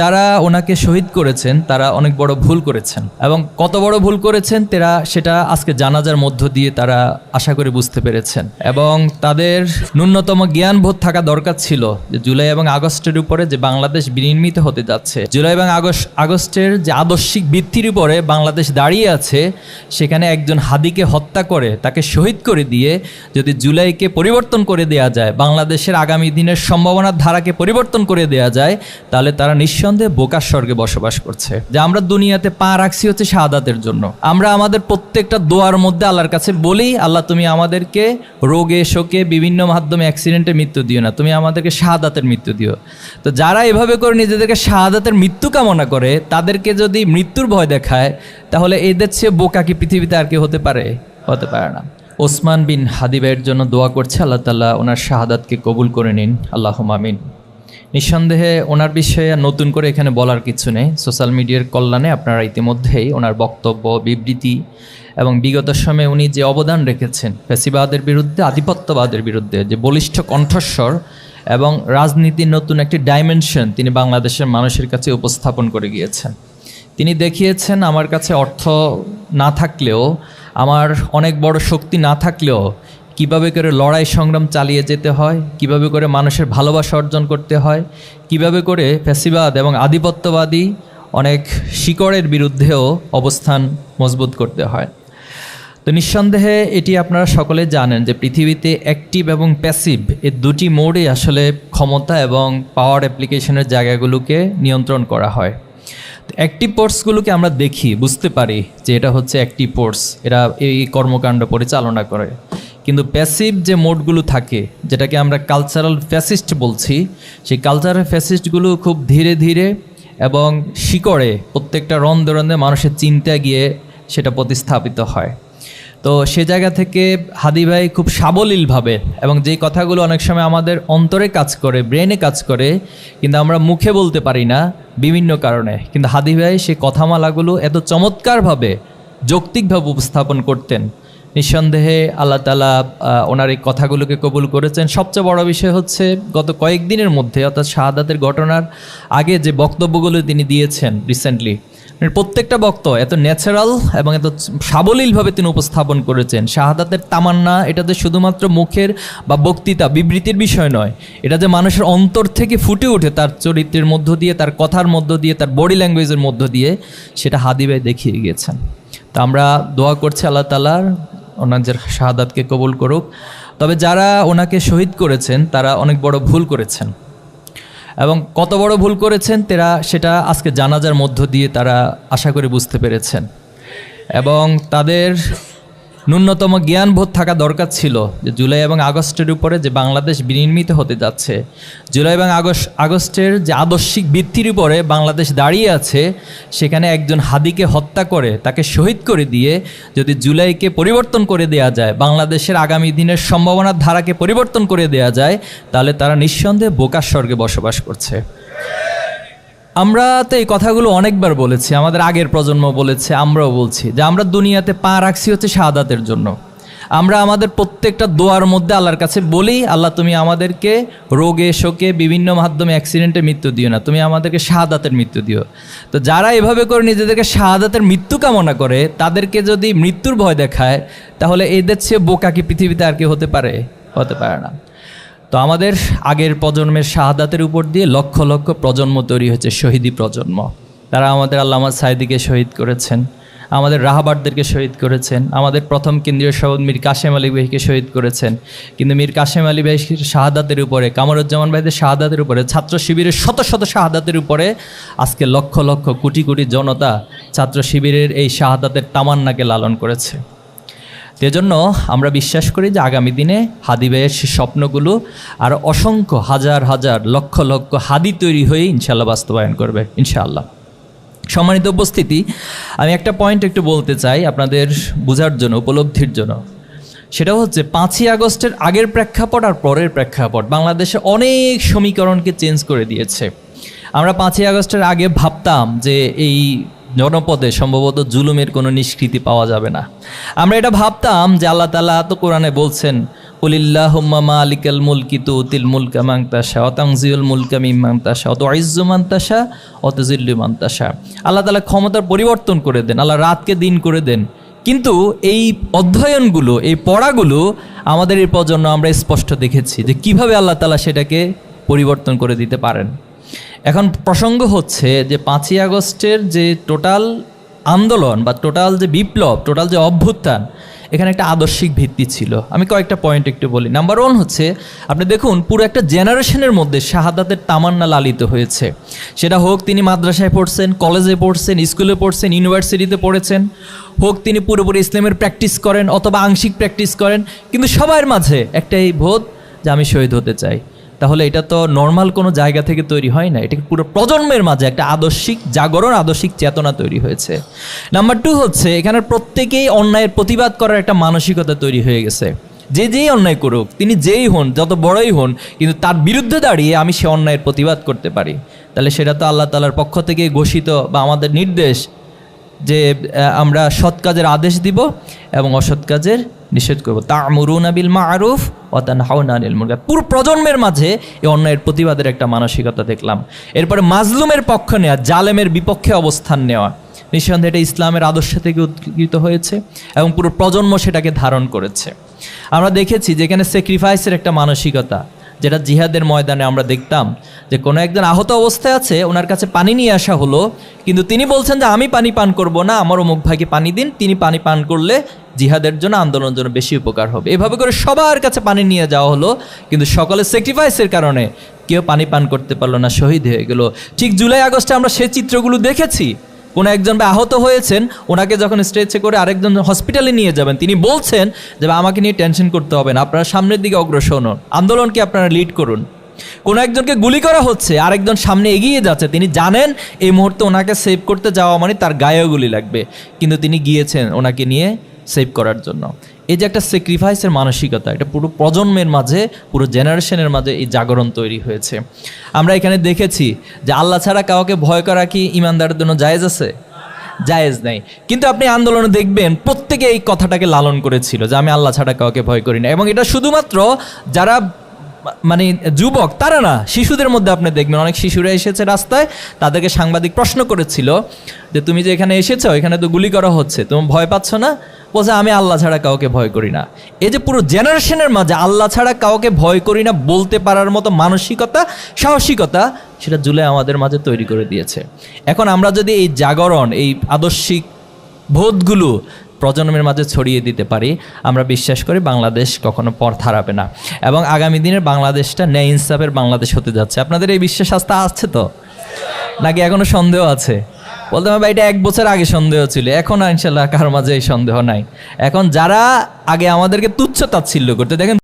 যারা ওনাকে শহীদ করেছেন, তারা অনেক বড় ভুল করেছেন। এবং কত বড় ভুল করেছেন, তারা সেটা আজকে জানাজার মধ্য দিয়ে তারা আশা করে বুঝতে পেরেছেন। এবং তাদের ন্যূনতম জ্ঞানবোধ থাকা দরকার ছিল যে জুলাই এবং আগস্টের উপরে যে বাংলাদেশ বিনির্মিত হতে যাচ্ছে, জুলাই এবং আগস্ট আগস্টের যে আদর্শিক ভিত্তির উপরে বাংলাদেশ দাঁড়িয়ে আছে, সেখানে একজন হাদিকে হত্যা করে তাকে শহীদ করে দিয়ে যদি জুলাইকে পরিবর্তন করে দেয়া যায়, বাংলাদেশের আগামী দিনের সম্ভাবনার ধারাকে পরিবর্তন করে দেয়া যায়, তাহলে তারা নিঃসন্দেহে বোকার স্বর্গে বসবাস করছে। যে আমরা দুনিয়াতে পা রাখছি হচ্ছে শাহাদাতের জন্য। আমরা আমাদের প্রত্যেকটা দোয়ার মধ্যে আল্লাহর কাছে বলি, আল্লাহ, তুমি আমাদেরকে রোগে, শোকে বিভিন্ন মাধ্যমে অ্যাক্সিডেন্টে মৃত্যু দিও না। তুমি আমাদেরকে শাহাদাতের মৃত্যু দিও। তো যারা এভাবে করে নিজেদেরকে শাহাদাতের মৃত্যু কামনা করে, তাদেরকে যদি মৃত্যুর ভয় দেখায়, তাহলে এদের চেয়ে বোকা কি পৃথিবীতে আর কি হতে পারে? হতে পারে না। ওসমান বিন হাদিবের জন্য দোয়া করছে আল্লাহ তাল্লাহ ওনার শাহাদাতকে কবুল করে নিন। আল্লাহ মামিন নিঃসন্দেহে ওনার বিষয়ে নতুন করে এখানে বলার কিছু নেই। সোশ্যাল মিডিয়ার কল্যাণে আপনারা ইতিমধ্যেই ওনার বক্তব্য, বিবৃতি এবং বিগত সময়ে উনি যে অবদান রেখেছেন ফেসিবাদের বিরুদ্ধে, আধিপত্যবাদের বিরুদ্ধে, যে বলিষ্ঠ কণ্ঠস্বর এবং রাজনীতির নতুন একটি ডাইমেনশন তিনি বাংলাদেশের মানুষের কাছে উপস্থাপন করে গিয়েছেন। তিনি দেখিয়েছেন, আমার কাছে অর্থ না থাকলেও, আমার অনেক বড় শক্তি না থাকলেও কীভাবে করে লড়াই সংগ্রাম চালিয়ে যেতে হয়, কীভাবে করে মানুষের ভালোবাসা অর্জন করতে হয়, কীভাবে করে ফ্যাসিবাদ এবং আধিপত্যবাদী অনেক শিকড়ের বিরুদ্ধেও অবস্থান মজবুত করতে হয়। তো নিঃসন্দেহে এটি আপনারা সকলে জানেন যে পৃথিবীতে অ্যাক্টিভ এবং প্যাসিভ এই দুটি মোডে আসলে ক্ষমতা এবং পাওয়ার অ্যাপ্লিকেশনের জায়গাগুলোকে নিয়ন্ত্রণ করা হয়। অ্যাক্টিভ ফোর্সগুলোকে আমরা দেখি, বুঝতে পারি যে এটা হচ্ছে অ্যাক্টিভ ফোর্স এরা এই কর্মকাণ্ড পরিচালনা করে। কিন্তু প্যাসিভ যে মোডগুলো থাকে, যেটাকে আমরা কালচারাল ফ্যাসিস্ট বলছি, সেই কালচারাল ফ্যাসিস্টগুলো খুব ধীরে ধীরে এবং শিকড়ে প্রত্যেকটা রন্ধে রন্ধে মানুষের চিন্তা গিয়ে সেটা প্রতিস্থাপিত হয়। তো সে জায়গা থেকে হাদি ভাই খুব সাবলীলভাবে এবং যেই কথাগুলো অনেক সময় আমাদের অন্তরে কাজ করে ব্রেনে কাজ করে, কিন্তু আমরা মুখে বলতে পারি না বিভিন্ন কারণে। কিন্তু হাদি ভাই সেই কথামালাগুলো এত চমৎকারভাবে যৌক্তিকভাবে উপস্থাপন করতেন নিঃসন্দেহে আল্লাহ তালা ওনার এই কথাগুলোকে কবুল করেছেন। সবচেয়ে বড় বিষয় হচ্ছে, গত কয়েকদিনের মধ্যে, অর্থাৎ শাহাদাতের ঘটনার আগে যে বক্তব্যগুলো তিনি দিয়েছেন রিসেন্টলি প্রত্যেকটা বক্ত এত ন্যাচারাল এবং এত সাবলীলভাবে তিনি উপস্থাপন করেছেন। শাহাদাতের তামান্না, এটা যে শুধুমাত্র মুখের বা বক্তৃতা, বিবৃতির বিষয় নয়, এটা যে মানুষের অন্তর থেকে ফুটে ওঠে তার চরিত্রের মধ্য দিয়ে, তার কথার মধ্য দিয়ে, তার বডি ল্যাঙ্গুয়েজের মধ্য দিয়ে, সেটা হাদিবাই দেখিয়ে গিয়েছেন। তো আমরা দোয়া করছি আল্লাহ তালার ওনার শাহাদাতকে কবুল করুক। তবে যারা ওনাকে শহীদ করেছেন, তারা অনেক বড় ভুল করেছেন। এবং কত বড় ভুল করেছেন, তারা সেটা আজকে জানাজার মধ্য দিয়ে তারা আশা করে বুঝতে পেরেছেন। এবং তাদের ন্যূনতম জ্ঞানবোধ থাকা দরকার ছিল যে জুলাই এবং আগস্টের উপরে যে বাংলাদেশ বিনির্মিত হতে যাচ্ছে, জুলাই এবং আগস্ট আগস্টের যে আদর্শিক ভিত্তির উপরে বাংলাদেশ দাঁড়িয়ে আছে, সেখানে একজন হাদিকে হত্যা করে তাকে শহীদ করে দিয়ে যদি জুলাইকে পরিবর্তন করে দেয়া যায়, বাংলাদেশের আগামী দিনের সম্ভাবনার ধারাকে পরিবর্তন করে দেয়া যায়, তাহলে তারা নিঃসন্দেহে বোকার স্বর্গে বসবাস করছে। আমরা তো এই কথাগুলো অনেকবার বলেছি, আমাদের আগের প্রজন্ম বলেছে, আমরাও বলছি, যে আমরা দুনিয়াতে পা রাখছি হচ্ছে শাহাদাতের জন্য। আমরা আমাদের প্রত্যেকটা দোয়ার মধ্যে আল্লাহর কাছে বলি, আল্লাহ তুমি আমাদেরকে রোগে, শোকে বিভিন্ন মাধ্যমে অ্যাক্সিডেন্টে মৃত্যু দিও না, তুমি আমাদেরকে শাহাদাতের মৃত্যু দিও। তো যারা এভাবে করে নিজেদেরকে শাহাদাতের মৃত্যু কামনা করে, তাদেরকে যদি মৃত্যুর ভয় দেখায়, তাহলে এদের চেয়ে বোকা কি পৃথিবীতে আর কি হতে পারে? হতে পারে না। তো আমাদের আগের প্রজন্মের শাহাদাতের উপর দিয়ে লক্ষ লক্ষ প্রজন্ম তৈরি হয়েছে, শহীদি প্রজন্ম। তারা আমাদের আল্লামা সাইদিকে শহীদ করেছেন, আমাদের রাহাবারদেরকে শহীদ করেছেন, আমাদের প্রথম কেন্দ্রীয় শহীদ মীর কাশেম আলী ভাইকে শহীদ করেছেন। কিন্তু মীর কাশেম আলী ভাই শাহাদাতের উপরে, কামরুজ্জামান ভাইদের শাহাদাতের উপরে, ছাত্র শিবিরের শত শত শাহাদাতের উপরে আজকে লক্ষ লক্ষ কোটি কোটি জনতা ছাত্র শিবিরের এই শাহাদাতের তামান্নাকে লালন করেছে। এজন্য আমরা বিশ্বাস করি যে আগামী দিনে হাদি ভাইয়ের সে স্বপ্নগুলো আর অসংখ্য হাজার হাজার লক্ষ লক্ষ হাদি তৈরি হয়ে ইনশাল্লাহ বাস্তবায়ন করবে, ইনশাআল্লাহ। সম্মানিত উপস্থিতি, আমি একটা পয়েন্ট একটু বলতে চাই আপনাদের বোঝার জন্য, উপলব্ধির জন্য। সেটা হচ্ছে পাঁচই আগস্টের আগের প্রেক্ষাপট আর পরের প্রেক্ষাপট। বাংলাদেশে অনেক সমীকরণকে চেঞ্জ করে দিয়েছে। আমরা পাঁচই আগস্টের আগে ভাবতাম যে এই জনপদে সম্ভবত জুলুমের কোনো নিষ্কৃতি পাওয়া যাবে না। আমরা এটা ভাবতাম যে আল্লাহ তালা তো কোরআনে বলছেন, উলিল্লাহুম্মা মালিকাল মুলকি তুতিল মুলকা মান তাশা ওয়া তানজিউল মুলকা মিম্মান তাশা ওয়া তুইজ্জু মান তাশা ওয়া তুযিল্লু আল্লাহ তাআলা ক্ষমতার পরিবর্তন করে দেন, আল্লাহ রাতকে দিন করে দেন। কিন্তু এই অধ্যয়নগুলো, এই পড়াগুলো আমাদের এই প্রজন্ম আমরা স্পষ্ট দেখেছি যে কীভাবে আল্লাহ তাআলা সেটাকে পরিবর্তন করে দিতে পারেন। এখন প্রসঙ্গ হচ্ছে যে পাঁচই আগস্টের যে টোটাল আন্দোলন বা টোটাল যে বিপ্লব, টোটাল যে অভ্যুত্থান, এখানে একটা আদর্শিক ভিত্তি ছিল। আমি কয়েকটা পয়েন্ট একটু বলি। নাম্বার ওয়ান হচ্ছে, আপনি দেখুন, পুরো একটা জেনারেশনের মধ্যে শাহাদাতের তামান্না লালিত হয়েছে। সেটা হোক, তিনি মাদ্রাসায় পড়ছেন কলেজে পড়ছেন স্কুলে পড়ছেন ইউনিভার্সিটিতে পড়েছেন, হোক, তিনি পুরোপুরি ইসলামের প্র্যাকটিস করেন অথবা আংশিক প্র্যাকটিস করেন, কিন্তু সবার মাঝে একটাই বোধ যে আমি শহীদ হতে চাই। তাহলে এটা তো নর্মাল কোনো জায়গা থেকে তৈরি হয় না। এটা পুরো প্রজন্মের মাঝে একটা আদর্শিক জাগরণ, আদর্শিক চেতনা তৈরি হয়েছে। নাম্বার টু হচ্ছে, এখানে প্রত্যেকেই অন্যায়ের প্রতিবাদ করার একটা মানসিকতা তৈরি হয়ে গেছে। যে যেই অন্যায় করুক, তিনি যেই হন, যত বড়ই হন, কিন্তু তার বিরুদ্ধে দাঁড়িয়ে আমি সে অন্যায়ের প্রতিবাদ করতে পারি। তাহলে সেটা তো আল্লাহ তালার পক্ষ থেকে ঘোষিত বা আমাদের নির্দেশ যে আমরা সৎ কাজের আদেশ দিব এবং অসৎ কাজের নিষেধ করব। তা মরুন আবিল মারুফ অতান হাউনানিল মুরগা পুরো প্রজন্মের মাঝে এই অন্যায়ের প্রতিবাদের একটা মানসিকতা দেখলাম। এরপরে মাজলুমের পক্ষ নেওয়া জালেমের বিপক্ষে অবস্থান নেওয়া। নিঃসন্দেহে এটা ইসলামের আদর্শ থেকে উদ্গীত হয়েছে এবং পুরো প্রজন্ম সেটাকে ধারণ করেছে। আমরা দেখেছি যেখানে স্যাক্রিফাইসের একটা মানসিকতা। যেটা জিহাদের ময়দানে আমরা দেখতাম, যে কোনো একজন আহত অবস্থায় আছে, ওনার কাছে পানি নিয়ে আসা হলো, কিন্তু তিনি বলছেন যে আমি পানি পান করব না, আমার অমুক ভাইকে পানি দিন, তিনি পানি পান করলে জিহাদের জন্য আন্দোলনের জন্য বেশি উপকার হবে। এভাবে করে সবার কাছে পানি নিয়ে যাওয়া হলো, কিন্তু সকলের স্যাক্রিফাইসের কারণে কেউ পানি পান করতে পারল না, শহীদ হয়ে গেল। ঠিক জুলাই আগস্টে আমরা সেই চিত্রগুলো দেখেছি কোনো একজন বা আহত হয়েছেন, ওনাকে যখন স্ট্রেচে করে আরেকজন হসপিটালে নিয়ে যাবেন, তিনি বলছেন যে আমাকে নিয়ে টেনশন করতে হবে না, আপনারা সামনের দিকে অগ্রসর হন, আন্দোলনকে আপনারা লিড করুন। কোনো একজনকে গুলি করা হচ্ছে, আরেকজন সামনে এগিয়ে যাচ্ছে, তিনি জানেন এই মুহূর্তে ওনাকে সেভ করতে যাওয়া মানে তার গায়েও গুলি লাগবে, কিন্তু তিনি গিয়েছেন ওনাকে নিয়ে সেভ করার জন্য। এই যে একটা স্যাক্রিফাইসের মানসিকতা, এটা পুরো প্রজন্মের মাঝে, পুরো জেনারেশনের মাঝে এই জাগরণ তৈরি হয়েছে। আমরা এখানে দেখেছি যে আল্লাহ ছাড়া কাউকে ভয় করা কি ইমানদারের জন্য জায়েজ আছে? জায়েজ নেই। কিন্তু আপনি আন্দোলনে দেখবেন, প্রত্যেকে এই কথাটাকে লালন করেছিল যে আমি আল্লাহ ছাড়া কাউকে ভয় করি না। এবং এটা শুধুমাত্র যারা মানে যুবক, তারা না, শিশুদের মধ্যে আপনি দেখবেন, অনেক শিশুরা এসেছে রাস্তায়, তাদেরকে সাংবাদিক প্রশ্ন করেছিল যে, তুমি যে এখানে এসেছ, এখানে তো গুলি করা হচ্ছে, তুমি ভয় পাচ্ছ না? বলছে, আমি আল্লাহ ছাড়া কাউকে ভয় করি না। এই যে পুরো জেনারেশনের মাঝে আল্লাহ ছাড়া কাউকে ভয় করি না বলতে পারার মতো মানসিকতা, সাহসিকতা, সেটা জুলাই আমাদের মাঝে তৈরি করে দিয়েছে। এখন আমরা যদি এই জাগরণ, এই আদর্শিক বোধগুলো প্রজন্মের মাঝে ছড়িয়ে দিতে পারি, আমরা বিশ্বাস করি বাংলাদেশ কখনো পর থারাবে না। এবং আগামী দিনের বাংলাদেশটা ন্যায় ইনসাফের বাংলাদেশ হতে যাচ্ছে। আপনাদের এই বিশ্বাস আস্থা আসছে তো? নাকি এখনও সন্দেহ আছে? বলতে হবে এটা এক বছর আগে সন্দেহ ছিল, এখন ইনশাল্লাহ কারোর মাঝে এই সন্দেহ নাই। এখন যারা আগে আমাদেরকে তুচ্ছ তাচ্ছিল্য করতে, দেখেন